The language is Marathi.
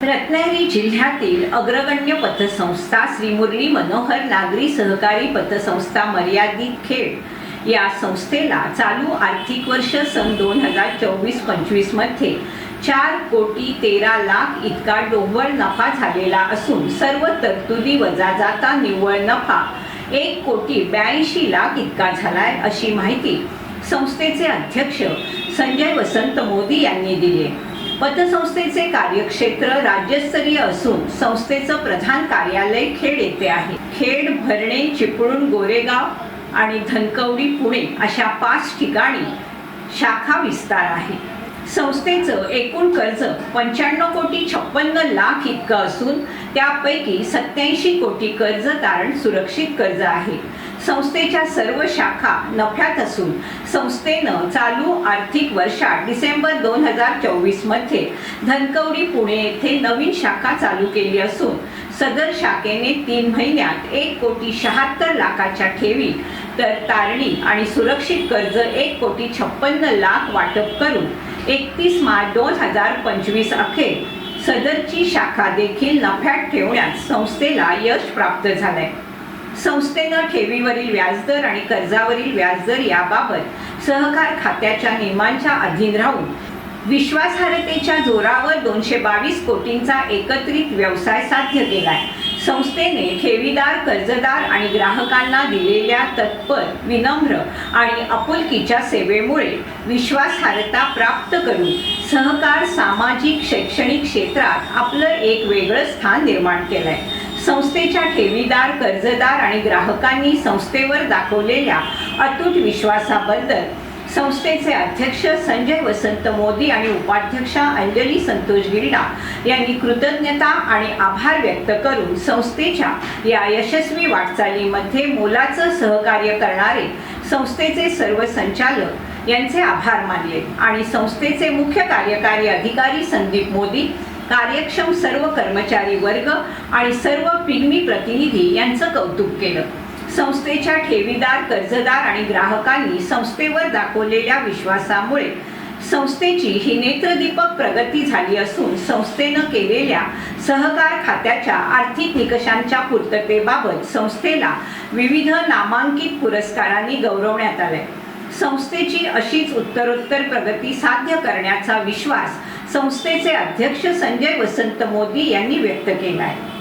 रत्नागिरी जिल्ह्यातील अग्रगण्य पतसंस्था श्री मुरली मनोहर नागरी सहकारी पतसंस्था मर्यादित खेड या संस्थेला चालू आर्थिक वर्ष सन दोन हजार चोवीस पंचवीसमध्ये चार कोटी तेरा लाख इतका डोंबळ नफा झालेला असून सर्व तरतुदी वजा जाता निव्वळ नफा एक कोटी ब्याऐंशी लाख इतका झालाय अशी माहिती संस्थेचे अध्यक्ष संजय वसंत मोदी यांनी दिली आहे. पतसंस्थेचे कार्यक्षेत्र राज्यस्तरीय असून संस्थेचं प्रधान कार्यालय खेड येथे आहे. खेड भरणे चिपळूण गोरेगाव आणि धनकवडी पुणे अशा पाच ठिकाणी शाखा विस्तार आहे. संस्थेचं एकूण कर्ज पंच्याण्णव कोटी छप्पन्न लाख इतकं असून त्यापैकी सत्याऐंशी कोटी कर्ज तारण सुरक्षित कर्ज आहे. संस्थेच्या सर्व शाखा नफ्यात असून संस्थेनं चालू आर्थिक वर्षात डिसेंबर दोन हजार चोवीसमध्ये धनकवडी पुणे येथे नवीन शाखा चालू केली असून सदर शाखेने तीन महिन्यात एक कोटी शहात्तर लाखाच्या ठेवी तर तारणी आणि सुरक्षित कर्ज एक कोटी छप्पन्न लाख वाटप करून एकतीस मार्च दोन हजार पंचवीस अखेर सदरची शाखा देखील नफ्यात ठेवण्यात संस्थेला यश प्राप्त झालंय. संस्थेनं ठेवीवरील व्याजदर आणि कर्जावरील व्याजदर याबाबत सहकार खात्याच्या नियमांच्या अधीन राहून विश्वासार्हतेच्या जोरावर दोनशे बावीस कोटींचा एकत्रित व्यवसाय साध्य केलाय. संस्थेने ठेवीदार कर्जदार आणि ग्राहकांना दिलेल्या तत्पर विनम्र आणि आपुलकीच्या सेवेमुळे विश्वासार्हता प्राप्त करून सहकार सामाजिक शैक्षणिक क्षेत्रात आपलं एक वेगळं स्थान निर्माण केलं आहे संस्थेच्या ठेवीदार कर्जदार आणि ग्राहकांनी संस्थेवर दाखवलेल्या अतूट विश्वासाबद्दल संस्थेचे अध्यक्ष संजय वसंत मोदी आणि उपाध्यक्षा अंजली संतोष गिल्डा यांनी कृतज्ञता आणि आभार व्यक्त करून संस्थेच्या या यशस्वी वाटचालीमध्ये मोलाचं सहकार्य करणारे संस्थेचे सर्व संचालक यांचे आभार मानले. आणि संस्थेचे मुख्य कार्यकारी अधिकारी संदीप मोदी कार्यक्षम सर्व कर्मचारी वर्ग आणि सर्व पिगमी प्रतिनिधी यांचं कौतुक केलं. संस्थेच्या ठेवीदार कर्जदार आणि ग्राहकांनी संस्थेवर दाखवलेल्या विश्वासामुळे संस्थेची ही नेत्रदीपक प्रगती झाली असून संस्थेनं केलेल्या सहकार खात्याच्या आर्थिक निकषांच्या पूर्ततेबाबत संस्थेला विविध नामांकित पुरस्कारांनी गौरवण्यात आलंय. संस्थेची अशीच उत्तरोत्तर प्रगती साध्य करण्याचा विश्वास संस्थेचे अध्यक्ष संजय वसंत मोदी यांनी व्यक्त केला आहे.